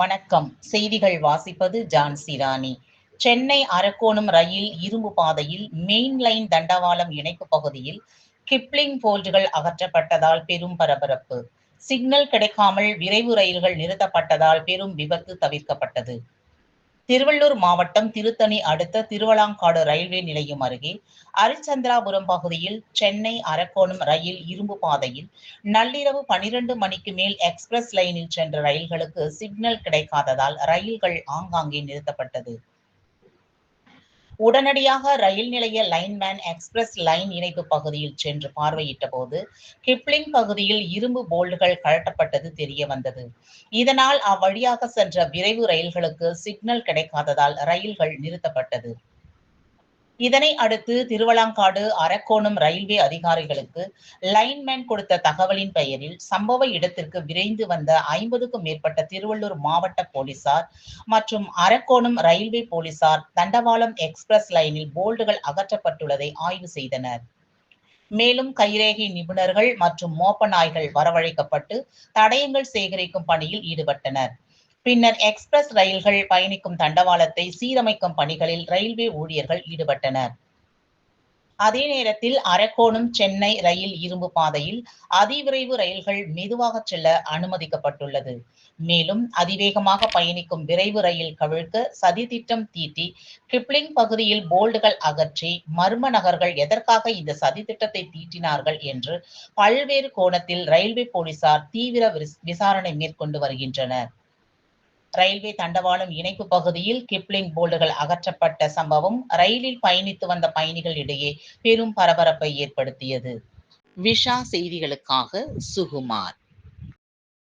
வணக்கம். செய்திகள் வாசிப்பது ஜான்சி ராணி சென்னை அரக்கோணம் ரயில் இரும்பு பாதையில் மெயின் லைன் தண்டவாளம் இணைப்பு பகுதியில் கிப்ளிங் போல்டுகள் அகற்றப்பட்டதால் பெரும் பரபரப்பு. சிக்னல் கிடைக்காமல் விரைவு ரயில்கள் நிறுத்தப்பட்டதால் பெரும் விபத்து தவிர்க்கப்பட்டது. திருவள்ளூர் மாவட்டம் திருத்தணி அடுத்த திருவளாங்காடு ரயில்வே நிலையம் அருகே அரிச்சந்திராபுரம் பகுதியில் சென்னை அரக்கோணம் ரயில் இரும்பு பாதையில் நள்ளிரவு பனிரெண்டு மணிக்கு மேல் எக்ஸ்பிரஸ் லைனில் சென்ற ரயில்களுக்கு சிக்னல் கிடைக்காததால் ரயில்கள் ஆங்காங்கே நிறுத்தப்பட்டது. உடனடியாக ரயில் நிலைய லைன்மேன் எக்ஸ்பிரஸ் லைன் இணைப்பு பகுதியில் சென்று பார்வையிட்ட போது கிப்ளிங் பகுதியில் இரும்பு போல்டுகள் கழட்டப்பட்டது தெரிய வந்தது. இதனால் அவ்வழியாக சென்ற விரைவு ரயில்களுக்கு சிக்னல் கிடைக்காததால் ரயில்கள் நிறுத்தப்பட்டது. இதனை அடுத்து திருவளாங்காடு அரக்கோணம் ரயில்வே அதிகாரிகளுக்கு லைன்மேன் கொடுத்த தகவலின் பெயரில் சம்பவ இடத்திற்கு விரைந்து வந்த ஐம்பதுக்கும் மேற்பட்ட திருவள்ளூர் மாவட்ட போலீசார் மற்றும் அரக்கோணம் ரயில்வே போலீசார் தண்டவாளம் எக்ஸ்பிரஸ் லைனில் போல்டுகள் அகற்றப்பட்டுள்ளதை ஆய்வு செய்தனர். மேலும் கைரேகை நிபுணர்கள் மற்றும் மோப்ப நாய்கள் வரவழைக்கப்பட்டு தடயங்கள் சேகரிக்கும் பணியில் ஈடுபட்டனர். பின்னர் எக்ஸ்பிரஸ் ரயில்கள் பயணிக்கும் தண்டவாளத்தை சீரமைக்கும் பணிகளில் ரயில்வே ஊழியர்கள் ஈடுபட்டனர். அதே நேரத்தில் அரக்கோணம் சென்னை ரயில் இரும்பு பாதையில் அதிவிரைவு ரயில்கள் மெதுவாக செல்ல அனுமதிக்கப்பட்டுள்ளது. மேலும் அதிவேகமாக பயணிக்கும் விரைவு ரயில் கவிழ்க்க சதித்திட்டம் தீட்டி கிப்ளிங் பகுதியில் போல்டுகள் அகற்றி மர்ம நகர்கள் எதற்காக இந்த சதித்திட்டத்தை தீட்டினார்கள் என்று பல்வேறு கோணத்தில் ரயில்வே போலீசார் தீவிர விசாரணை மேற்கொண்டு வருகின்றனர். ரயில்வே தண்டவாளம் இணைப்பு பகுதியில் கிப்ளிங் போல்டுகள் அகற்றப்பட்ட சம்பவம் ரயிலில் பயணித்து வந்த பயணிகள் இடையே பெரும் பரபரப்பை ஏற்படுத்தியது. விஷா செய்திகளுக்காக சுகுமார்.